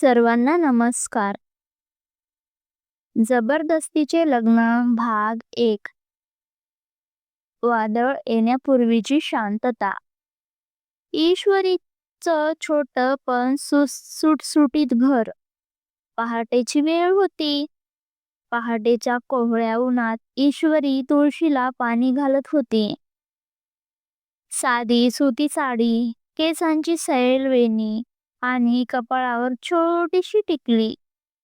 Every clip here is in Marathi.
सर्वांना नमस्कार. जबरदस्तीचे लग्न भाग एक. वादळ येण्यापूर्वीची शांतता. ईश्वरीचं छोट पण सुटसुटीत घर. पहाटेची वेळ होती. पहाटेच्या कोवळ्या उन्हात ईश्वरी तुळशीला पाणी घालत होती. साधी सुती साडी केसांची सैल वेणी आणि कपाळावर छोटीशी टिकली.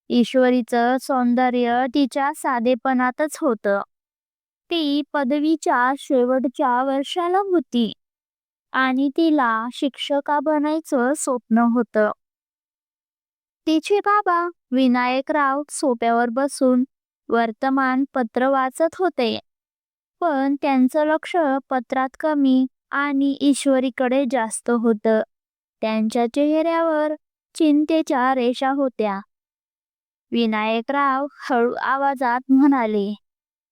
ईश्वरीचं सौंदर्य तिच्या साधेपणातच होतं. ती पदवीच्या शेवटच्या वर्षाला होती आणि तिला शिक्षका बनायचं स्वप्न होतं. तिचे बाबा विनायकराव सोप्यावर बसून वर्तमानपत्र वाचत होते. पण त्यांचं लक्ष पत्रात कमी आणि ईश्वरीकडे जास्त होतं. त्यांच्या चेहऱ्यावर चिंतेच्या रेषा होत्या. विनायकराव हळू आवाजात म्हणाले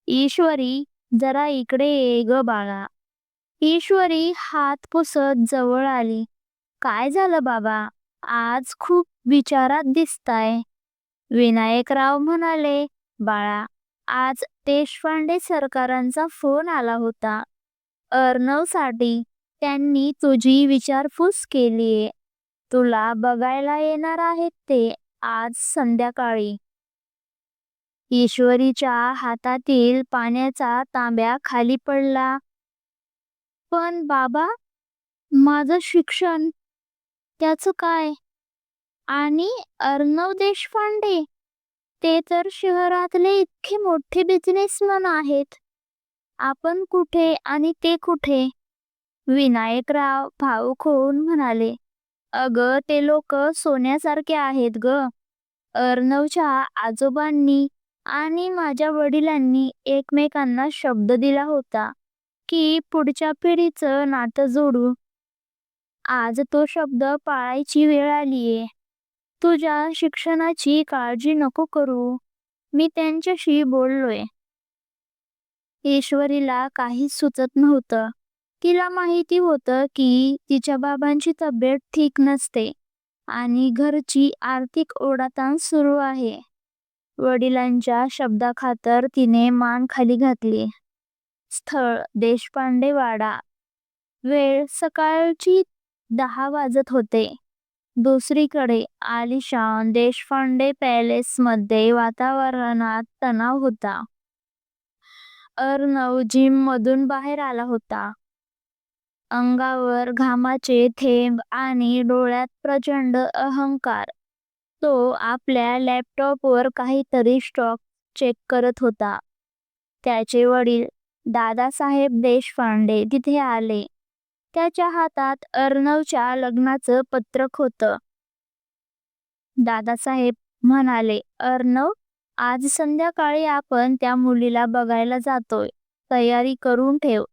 ईश्वरी जरा इकडे ये ग बाळा. ईश्वरी हात पुसत जवळ आली. काय झालं बाबा? आज खूप विचारात दिसताय. विनायकराव म्हणाले बाळा आज देशपांडे सरकारांचा फोन आला होता. अर्णवसाठी त्यांनी तुझी विचारपूस केलीये तुला बघायला येणार आहेत ते आज संध्याकाळी. ईश्वरीच्या हातातील पाण्याचा तांब्या खाली पडला. पण बाबा माझं शिक्षण त्याचं काय? आणि अर्णव देशपांडे ते तर शहरातले इतके मोठे बिझनेसमन आहेत. आपण कुठे आणि ते कुठे? विनायकराव भावूक होऊन म्हणाले अग ते लोक सोन्यासारखे आहेत ग. अर्णवच्या आजोबांनी आणि माझ्या वडिलांनी एकमेकांना शब्द दिला होता की पुढच्या पिढीचं नातं जोडू. आज तो शब्द पाळायची वेळ आलीये. तुझ्या शिक्षणाची काळजी नको करू. मी त्यांच्याशी बोललोय. ईश्वरीला काहीच सुचत नव्हतं. तिला माहिती होतं की तिच्या बाबांची तब्येत ठीक नसते आणि घरची आर्थिक ओढाताण सुरू आहे. वडिलांच्या शब्दाखातर तिने मान खाली घातली. स्थळ देशपांडे वाडा. वेळ सकाळची दहा वाजत होते. दुसरीकडे आलिशान देशपांडे पॅलेसमध्ये वातावरणात तणाव होता. अर्णव जिम मधून बाहेर आला होता. अंगावर घामाचे थेंब आणि डोळ्यात प्रचंड अहंकार. तो आपल्या लॅपटॉपवर काहीतरी स्टॉक चेक करत होता. त्याचे वडील दादासाहेब देशपांडे तिथे आले. त्याच्या हातात अर्णवच्या लग्नाचं पत्रक होतं. दादासाहेब म्हणाले अर्णव आज संध्याकाळी आपण त्या मुलीला बघायला जातोय. तयारी करून ठेव.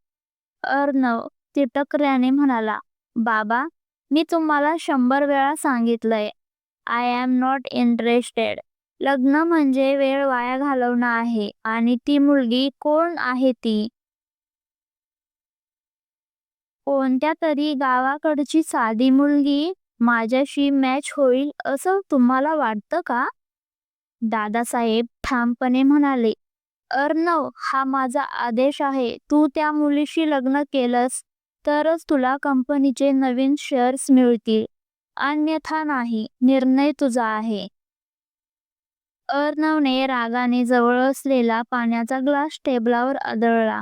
अर्णव तिटकऱ्याने म्हणाला बाबा मी तुम्हाला शंभर वेळा सांगितलंय. आय एम नॉट इंटरेस्टेड लग्न म्हणजे वेळ वाया घालवणं आहे आणि ती मुलगी कोण आहे ती? कोणत्या तरी गावाकडची साधी मुलगी माझ्याशी मॅच होईल असं तुम्हाला वाटतं का? दादासाहेब ठामपणे म्हणाले अर्णव हा माझा आदेश आहे. तू त्या मुलीशी लग्न केलंस. तरच तुला कंपनीचे नवीन शेअर्स मिळतील. अन्यथा नाही निर्णय तुझा आहे. अर्णवने रागाने जवळ असलेला पाण्याचा ग्लास टेबलावर आदळला.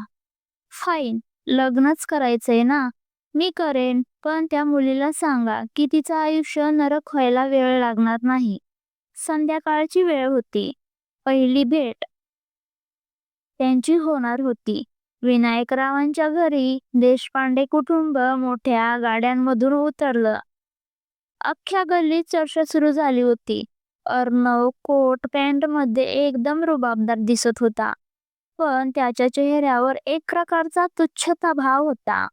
फाईन लग्नच करायचंय ना? मी करेन पण त्या मुलीला सांगा की तिचं आयुष्य नरक व्हायला वेळ लागणार नाही. संध्याकाळची वेळ होती. पहिली भेट. त्यांची होणार होती. विनायकरावांच्या घरी देशपांडे कुटुंब मोठ्या गाड्यांमधून उतरलं. अख्ख्या गल्लीत चर्चा सुरू झाली होती. अर्णव कोट पॅन्टमध्ये एकदम रुबाबदार दिसत होता पण त्याच्या चेहऱ्यावर एक प्रकारचा तुच्छता भाव होता.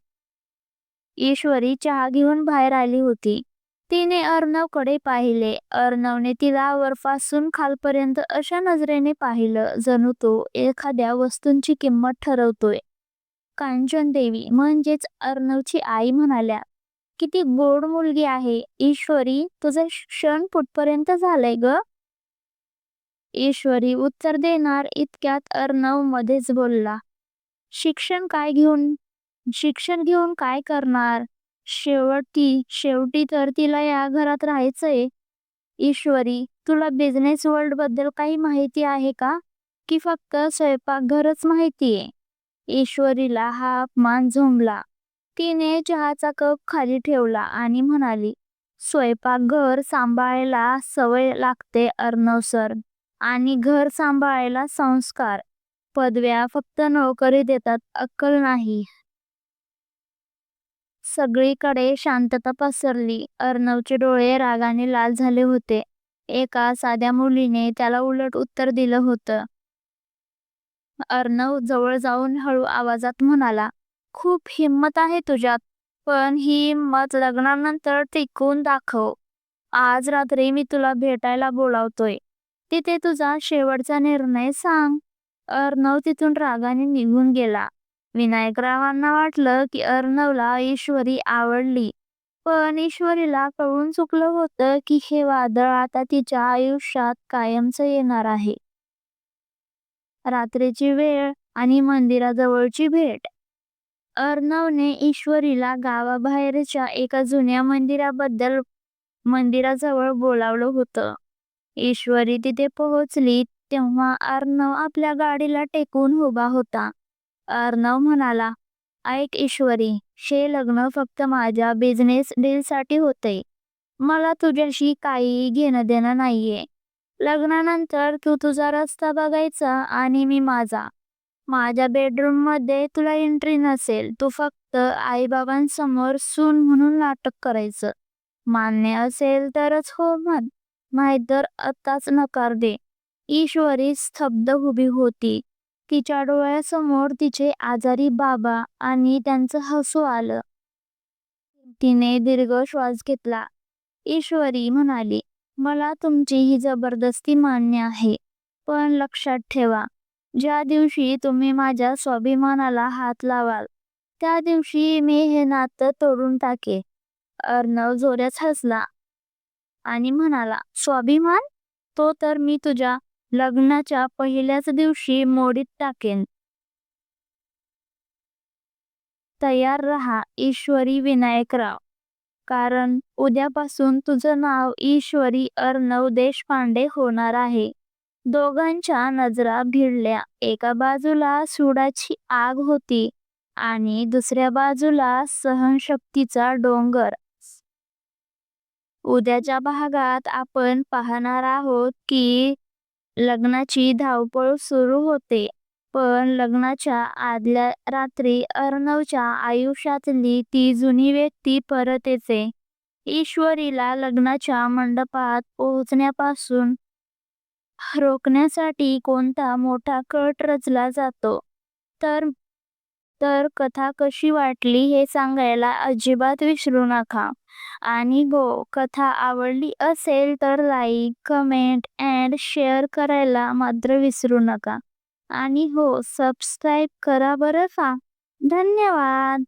ईश्वरी चहा घेऊन बाहेर आली होती. तिने अर्णवकडे पाहिले. अर्णवने तिला वरपासून खालपर्यंत अशा नजरेने पाहिलं जणू तो एखाद्या वस्तूंची किंमत ठरवतोय. कांचन देवी म्हणजेच अर्णवची आई म्हणाल्या किती गोड मुलगी आहे. ईश्वरी तुझं शिक्षण कुठपर्यंत झालंय ग. ईश्वरी उत्तर देणार इतक्यात अर्णव मध्येच बोलला शिक्षण काय घेऊन शिक्षण घेऊन काय करणार? शेवटी शेवटी तर तिला या घरात राहायचंय. ईश्वरी तुला बिझनेस वर्ल्डबद्दल काही माहिती आहे का? की फक्त स्वयंपाकघरच माहितीये? ईश्वरीला हा अपमान झोंबला. तिने चहाचा कप खाली ठेवला आणि म्हणाली स्वयंपाकघर सांभाळायला सवय लागते अर्णव सर. आणि घर सांभाळायला संस्कार. पदव्या फक्त नोकरी देतात अक्कल नाही. सगळीकडे शांतता पसरली. अर्णवचे डोळे रागाने लाल झाले होते. एका साध्या मुलीने त्याला उलट उत्तर दिलं होतं. अर्णव जवळ जाऊन हळू आवाजात म्हणाला खूप हिंमत आहे तुझ्यात पण ही हिंमत लग्नानंतर टिकून दाखव. आज रात्री मी तुला भेटायला बोलावतोय. तिथे तुझा शेवटचा निर्णय सांग. अर्णव तिथून रागाने निघून गेला. विनायकरावांना वाटलं की अर्णवला ईश्वरी आवडली. पण ईश्वरीला कळून चुकलं होतं की हे वादळ आता तिच्या आयुष्यात कायमच येणार आहे. रात्रीची वेळ आणि मंदिराजवळची भेट. अर्णवने ईश्वरीला गावाबाहेरच्या एका जुन्या मंदिराबद्दल मंदिराजवळ बोलावलं होतं. ईश्वरी तिथे पोहोचली तेव्हा अर्णव आपल्या गाडीला टेकून उभा होता. अर्णव म्हणाला ऐक ईश्वरी हे लग्न फक्त माझ्या बिझनेस डीलसाठी होते. मला तुझ्याशी काही घेणं देणं नाहीये. लग्नानंतर तू तुझा रस्ता बघायचा आणि मी माझा. माझ्या बेडरूममध्ये तुला एंट्री नसेल. तू फक्त आईबाबांसमोर सून म्हणून नाटक करायचं. मान्य असेल तरच हो म्हण. नाहीतर आताच नकार दे. ईश्वरी स्तब्ध उभी होती. तिच्या डोळ्यासमोर तिचे आजारी बाबा आणि त्यांचं हसू आलं. तिने दीर्घ श्वास घेतला. ईश्वरी म्हणाली मला तुमची ही जबरदस्ती मान्य आहे पण लक्षात ठेवा ज्या दिवशी तुम्ही माझ्या स्वाभिमानाला हात लावाल त्या दिवशी मी हे नातं तोडून टाके. अर्णव जोऱ्यात हसला आणि म्हणाला स्वाभिमान? तो तर मी तुझ्या लग्नाच्या पहिल्याच दिवशी मोडीत टाकेन. तयार रहा ईश्वरी विनायकराव. कारण उद्यापासून तुझं नाव ईश्वरी अर्णव देशपांडे होणार आहे. दोघांच्या नजरा भिडल्या एका बाजूला सुडाची आग होती आणि दुसऱ्या बाजूला सहनशक्तीचा डोंगर. उद्याच्या भागात आपण पाहणार आहोत की लग्नाची धावपळ सुरू होते. पण लग्नाच्या आदल्या रात्री अर्णवच्या आयुष्यातली ती जुनी व्यक्ती परत येते. ईश्वरीला लग्नाच्या मंडपात पोहोचण्यापासून रोखण्यासाठी कोणता मोठा कट रचला जातो? तर तर कथा कशी वाटली हे सांगायला अजिबात विसरू नका. आणि हो कथा आवडली असेल तर लाईक कमेंट अँड शेअर करायला मात्र विसरू नका. आणि हो सबस्क्राईब करा बरं का. धन्यवाद.